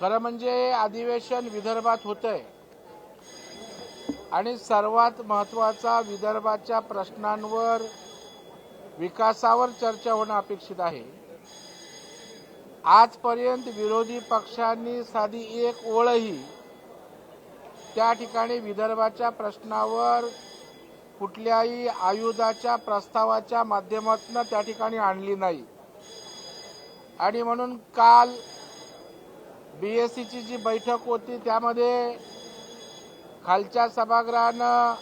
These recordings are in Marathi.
खरं म्हणजे अधिवेशन विदर्भात होतंय. आणि सर्वात महत्त्वाचा विदर्भाच्या प्रश्नांवर विकासावर चर्चा होणं अपेक्षित आहे. आजपर्यंत विरोधी पक्षांनी साधी एक ओळही त्या ठिकाणी विदर्भाच्या प्रश्नावर कुठल्याही आयुधाच्या प्रस्तावाच्या माध्यमातून त्या ठिकाणी आणली नाही. आणि म्हणून काल बीएससीची जी बैठक होती त्यामध्ये खालच्या सभागृहानं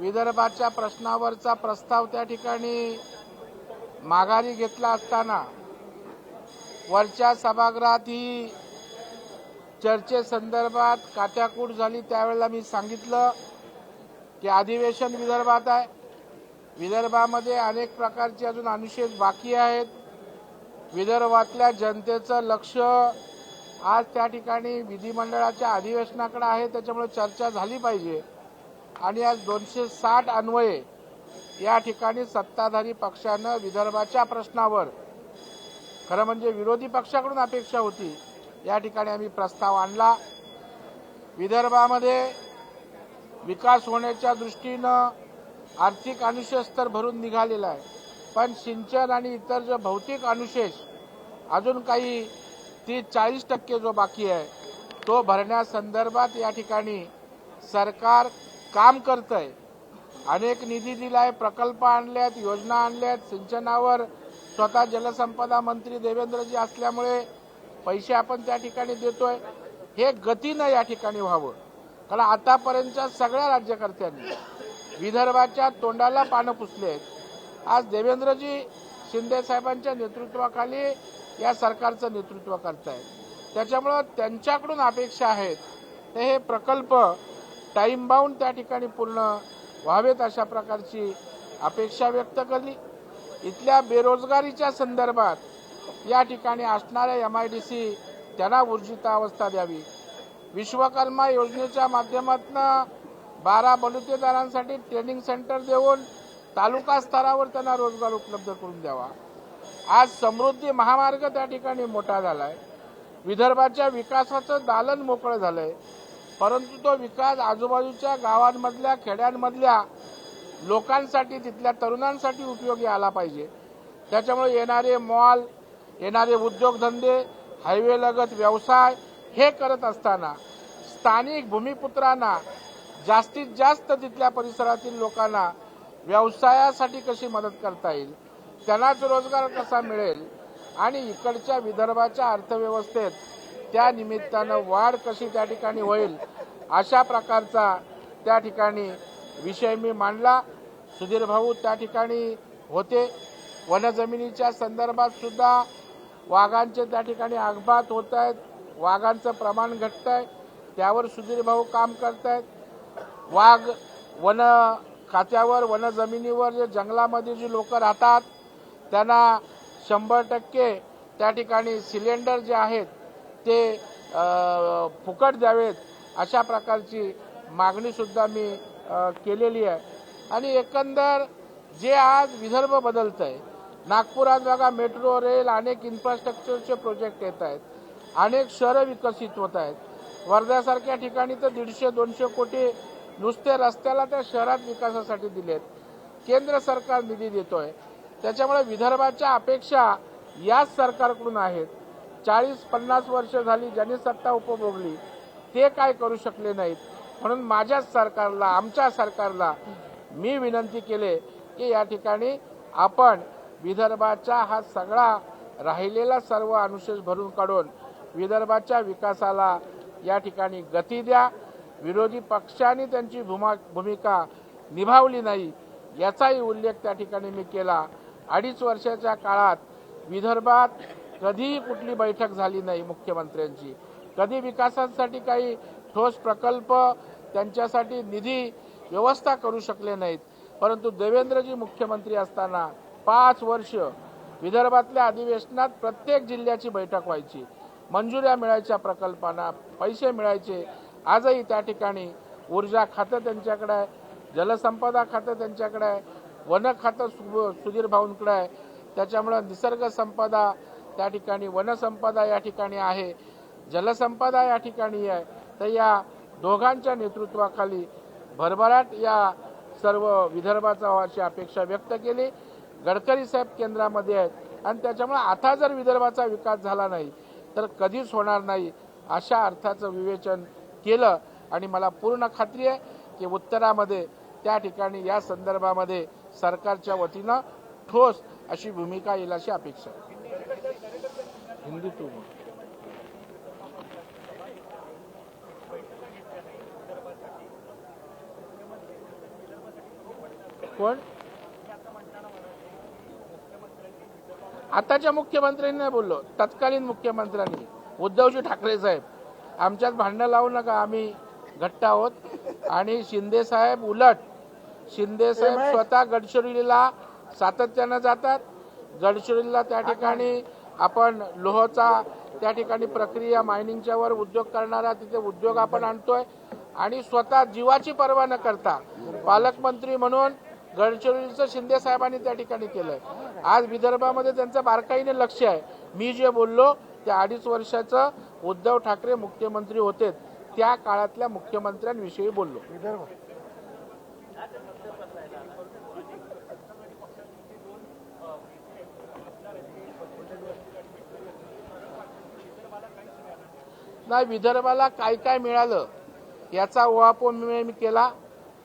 विदर्भाच्या प्रश्नावरचा प्रस्ताव त्या ठिकाणी माघारी घेतला असताना वरच्या सभागृहात ही चर्चेसंदर्भात काट्याकूट झाली त्यावेळेला मी सांगितलं की अधिवेशन विदर्भात आहे. विदर्भामध्ये अनेक प्रकारचे अजून अनुशेष बाकी आहेत. विदर्भातल्या जनतेचं लक्ष आज त्या ठिकाणी विधिमंडळाच्या अधिवेशनाकडे आहे त्याच्यामुळे चर्चा झाली पाहिजे. आणि आज दोनशे साठ अन्वये या ठिकाणी सत्ताधारी पक्षानं विदर्भाच्या प्रश्नावर खरं म्हणजे विरोधी पक्षाकडून अपेक्षा होती या ठिकाणी आम्ही प्रस्ताव आणला. विदर्भामध्ये विकास होण्याच्या दृष्टीनं आर्थिक अनुशेष तर भरून निघालेला आहे पण सिंचन आणि इतर जे भौतिक अनुशेष अजून काही ती चाळीस टक्के जो बाकी आहे तो भरण्यासंदर्भात या ठिकाणी सरकार काम करत आहे अनेक निधी दिलाय प्रकल्प आणल्यात योजना आणल्यात सिंचनावर स्वतः जलसंपदा मंत्री देवेंद्रजी असल्यामुळे पैसे आपण त्या ठिकाणी देतोय. हे गतीनं या ठिकाणी व्हावं. कारण आतापर्यंतच्या सगळ्या राज्यकर्त्यांनी विदर्भाच्या तोंडाला पानं पुसले आहेत आज देवेंद्रजी शिंदे साहेबांच्या नेतृत्वाखाली या सरकारचं नेतृत्व करतायत. त्याच्यामुळं त्यांच्याकडून अपेक्षा आहेत. ते हे प्रकल्प टाईम बाउंड त्या ठिकाणी पूर्ण व्हावेत अशा प्रकारची अपेक्षा व्यक्त केली. इथल्या बेरोजगारीच्या संदर्भात या ठिकाणी असणाऱ्या एम आय डी सी त्यांना ऊर्जितावस्था द्यावी. विश्वकर्मा योजनेच्या माध्यमातून बारा बलुतेदारांसाठी ट्रेनिंग सेंटर देऊन तालुका स्तरावर त्यांना रोजगार उपलब्ध करून द्यावा. आज समृद्धी महामार्ग त्या ठिकाणी मोठा झालाय. विदर्भाच्या विकासाचं दालन मोकळं झालंय. परंतु तो विकास आजूबाजूच्या गावांमधल्या खेड्यांमधल्या लोकांसाठी तिथल्या तरुणांसाठी उपयोगी आला पाहिजे. त्याच्यामुळे येणारे मॉल येणारे उद्योगधंदे हायवेलगत व्यवसाय हे करत असताना स्थानिक भूमिपुत्रांना जास्तीत जास्त तिथल्या परिसरातील लोकांना व्यवसायासाठी कशी मदत करता येईल? त्यांनाच रोजगार कसा मिळेल आणि इकडच्या विदर्भाच्या अर्थव्यवस्थेत त्या निमित्तानं वाढ कशी त्या ठिकाणी होईल अशा प्रकारचा त्या ठिकाणी विषय मी मांडला. सुधीर भाऊ त्या ठिकाणी होते. वनजमिनीच्या संदर्भात सुद्धा वाघांचे त्या ठिकाणी अपघात होत आहेत वाघांचं प्रमाण घटत आहे त्यावर सुधीर भाऊ काम आहेत वाघ वन खात्यावर वनजमिनीवर जे जंगलामध्ये जी लोक राहतात त्यांना शंभर टक्के त्या ठिकाणी सिलेंडर जे आहेत ते फुकट द्यावेत अशा प्रकारची मागणी सुद्धा मी केलेली आहे. आणि एकंदर जे आज विदर्भ बदलत आहे नागपुरात बघा मेट्रो रेल अनेक इन्फ्रास्ट्रक्चरचे प्रोजेक्ट येत आहेत अनेक शहरं विकसित होत आहेत. वर्ध्यासारख्या ठिकाणी तर दीडशे दोनशे कोटी नुसते रस्त्याला त्या शहरात विकासासाठी दिलेत. केंद्र सरकार निधी देतोय. त्याच्यामुळे विदर्भाच्या अपेक्षा याच सरकारकडून आहेत. चाळीस पन्नास वर्ष झाली ज्यांनी सत्ता उपभोगली ते काय करू शकले नाहीत. म्हणून माझ्याच सरकारला आमच्या सरकारला मी विनंती केले की या ठिकाणी आपण विदर्भाचा हा सगळा राहिलेला सर्व अनुशेष भरून काढून विदर्भाच्या विकासाला या ठिकाणी गती द्या. विरोधी पक्षांनी त्यांची भूमा भूमिका निभावली नाही याचाही उल्लेख त्या ठिकाणी मी केला. अडीच वर्षाच्या काळात विदर्भात कधीही कुठली बैठक झाली नाही मुख्यमंत्र्यांची. कधी विकासासाठी काही ठोस प्रकल्प त्यांच्यासाठी निधी व्यवस्था करू शकले नाहीत. परंतु देवेंद्रजी मुख्यमंत्री असताना पाच वर्ष विदर्भातल्या अधिवेशनात प्रत्येक जिल्ह्याची बैठक व्हायची. मंजुऱ्या मिळायच्या प्रकल्पांना पैसे मिळायचे. आजही त्या ठिकाणी ऊर्जा खातं त्यांच्याकडे आहे जलसंपदा खातं त्यांच्याकडे आहे वन खातं सु सुधीर भाऊंकडे आहे. त्याच्यामुळं निसर्ग संपदा त्या ठिकाणी वनसंपदा या ठिकाणी आहे. जलसंपदा या ठिकाणी आहे. तर या दोघांच्या नेतृत्वाखाली भरभराट या सर्व विदर्भाचा अशी अपेक्षा व्यक्त केली. गडकरी साहेब केंद्रामध्ये आहेत. आणि त्याच्यामुळे आता जर विदर्भाचा विकास झाला नाही तर कधीच होणार नाही अशा अर्थाचं विवेचन केलं. आणि मला पूर्ण खात्री आहे की उत्तरामध्ये त्या ठिकाणी या संदर्भामध्ये सरकारच्या वतीनं ठोस अशी भूमिका येईल अशी अपेक्षा आहे. कोण? आताच्या मुख्यमंत्र्यांनी नाही बोललो. तत्कालीन मुख्यमंत्र्यांनी. उद्धवजी ठाकरे साहेब. आमच्यात भांडणं लावू नका. आम्ही घट्ट आहोत. आणि शिंदे साहेब उलट. शिंदे साहेब स्वतः गडचिरोलीला सातत्यानं जातात. गडचिरोलीला त्या ठिकाणी आपण लोहचा त्या ठिकाणी प्रक्रिया मायनिंगच्या वर उद्योग करणारा तिथे उद्योग आपण आणतोय. आणि स्वतः जीवाची पर्वा न करता पालकमंत्री म्हणून गडचिरोलीचं शिंदे साहेबांनी त्या ठिकाणी केलंय. आज विदर्भामध्ये त्यांचं बारकाईने लक्ष आहे. मी जे बोललो त्या अडीच वर्षाचं उद्धव ठाकरे मुख्यमंत्री होते त्या काळातल्या मुख्यमंत्र्यांविषयी बोललो. नाही विदर्भाला काय काय मिळालं याचा ओहापोह मी केला.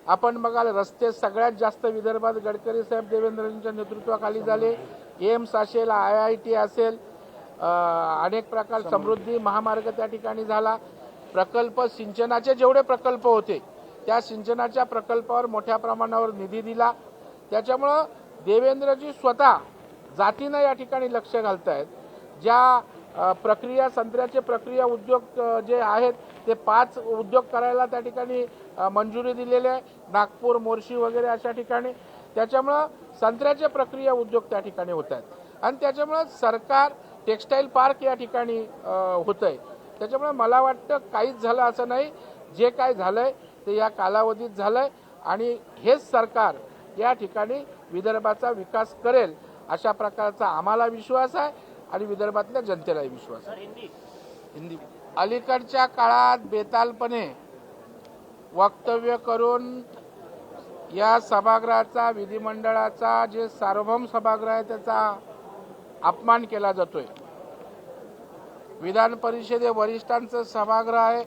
आपण बघाल रस्ते सगळ्यात जास्त विदर्भात गडकरी साहेब देवेंद्रजींच्या नेतृत्वाखाली झाले. एम्स असेल आय आय टी असेल अनेक प्रकार समृद्धी महामार्ग त्या ठिकाणी झाला. प्रकल्प सिंचनाचे जेवढे प्रकल्प होते त्या सिंचनाच्या प्रकल्पावर मोठ्या प्रमाणावर निधी दिला. त्याच्यामुळं देवेंद्रजी स्वतः जातीनं या ठिकाणी लक्ष घालत आहेत ज्या प्रक्रिया संत्र्याचे प्रक्रिया उद्योग जे आहेत ते पाच उद्योग करायला त्या ठिकाणी मंजुरी दिलेली आहे. नागपूर मोर्शी वगैरे अशा ठिकाणी. त्याच्यामुळं संत्र्याचे प्रक्रिया उद्योग त्या ठिकाणी होत आहेत आणि त्याच्यामुळं सरकार टेक्स्टाईल पार्क या ठिकाणी होत आहे त्याच्यामुळं मला वाटतं काहीच झालं असं नाही. जे काय झालंय ते या कालावधीत झालंय आणि हेच सरकार या ठिकाणी विदर्भाचा विकास करेल अशा प्रकारचा आम्हाला विश्वास आहे आणि विदर्भातल्या जनतेलाही विश्वास आहे. हिंदी. अलीकडच्या काळात बेतालपणे वक्तव्य करून या सभागृहाचा विधिमंडळाचा जे सार्वभौम सभागृह आहे त्याचा अपमान केला जातोय. विधान परिषदे वरिष्ठांचं सभागृह आहे.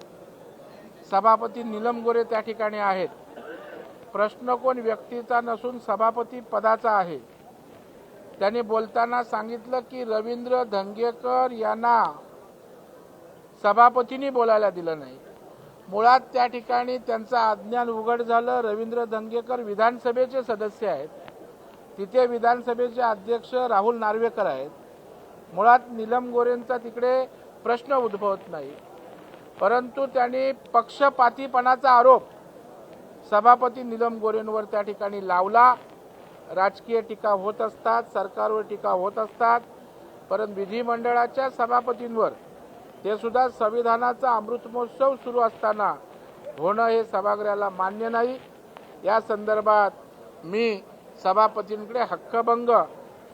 सभापती निलम गोरे त्या ठिकाणी आहेत. प्रश्न कोण व्यक्तीचा नसून सभापती पदाचा आहे. त्यांनी बोलताना सांगितलं की रवींद्र धंगेकर यांना सभापतींनी बोलायला दिलं नाही. मुळात त्या ठिकाणी त्यांचं अज्ञान उघड झालं. रवींद्र धंगेकर विधानसभेचे सदस्य आहेत. तिथे विधानसभेचे अध्यक्ष राहुल नार्वेकर आहेत. मुळात निलम गोरेंचा तिकडे प्रश्न उद्भवत नाही. परंतु त्यांनी पक्षपातीपणाचा आरोप सभापती निलम गोरेंवर त्या ठिकाणी लावला. राजकीय टीका होत असतात सरकारवर टीका होत असतात परंतु विधिमंडळाच्या सभापतींवर ते सुद्धा संविधानाचा अमृत महोत्सव सुरू असताना होणं हे सभागृहाला मान्य नाही. या संदर्भात मी सभापतींकडे हक्कभंग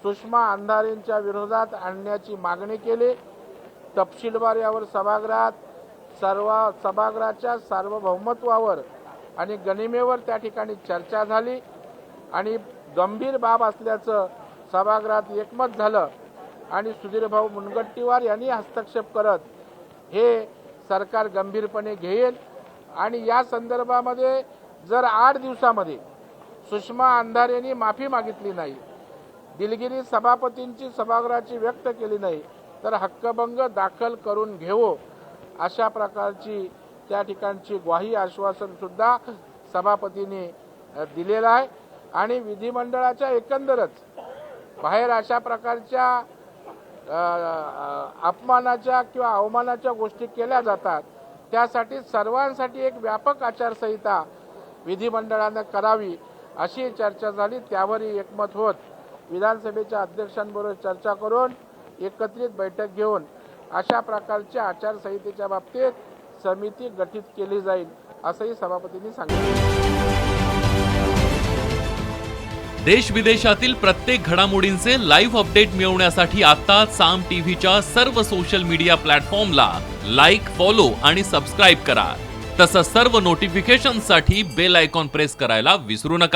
सुषमा अंधारेंच्या विरोधात आणण्याची मागणी केली. तपशीलवार यावर सभागृहात सर्व सभागृहाच्या सार्वभौमत्वावर आणि गनिमेवर त्या ठिकाणी चर्चा झाली. आणि गंभीर बाब असल्याचं सभागृहात एकमत झालं. आणि सुधीरभाऊ मुनगट्टीवार यांनी हस्तक्षेप करत हे सरकार गंभीरपणे घेईल. आणि या संदर्भामध्ये जर आठ दिवसामध्ये सुषमा अंधार यांनी माफी मागितली नाही दिलगिरी सभापतींची सभागृहाची व्यक्त केली नाही तर हक्कभंग दाखल करून घेऊ अशा प्रकारची त्या ठिकाणची ग्वाही आश्वासनसुद्धा सभापतीने सभापतींनी दिलेलं आहे. आणि विधिमंडळाच्या एकंदरच बाहेर अशा प्रकारच्या अपमानाच्या किंवा अवमानाच्या गोष्टी केल्या जातात त्यासाठी सर्वांसाठी एक व्यापक आचारसंहिता विधिमंडळानं करावी अशी चर्चा झाली. त्यावरही एकमत होत. विधानसभेच्या अध्यक्षांबरोबर चर्चा करून एकत्रित बैठक घेऊन अशा प्रकारच्या आचारसंहितेच्या बाबतीत समिती गठीत केली जाईल असंही सभापतींनी सांगितलं. देश विदेशातील प्रत्येक घडामोडींचे लाईव्ह अपडेट मिळवण्यासाठी आता साम टीव्हीच्या सर्व सोशल मीडिया प्लॅटफॉर्मला लाईक फॉलो आणि सबस्क्राईब करा. तसंच सर्व नोटिफिकेशनसाठी बेल आयकॉन प्रेस करायला विसरू नका.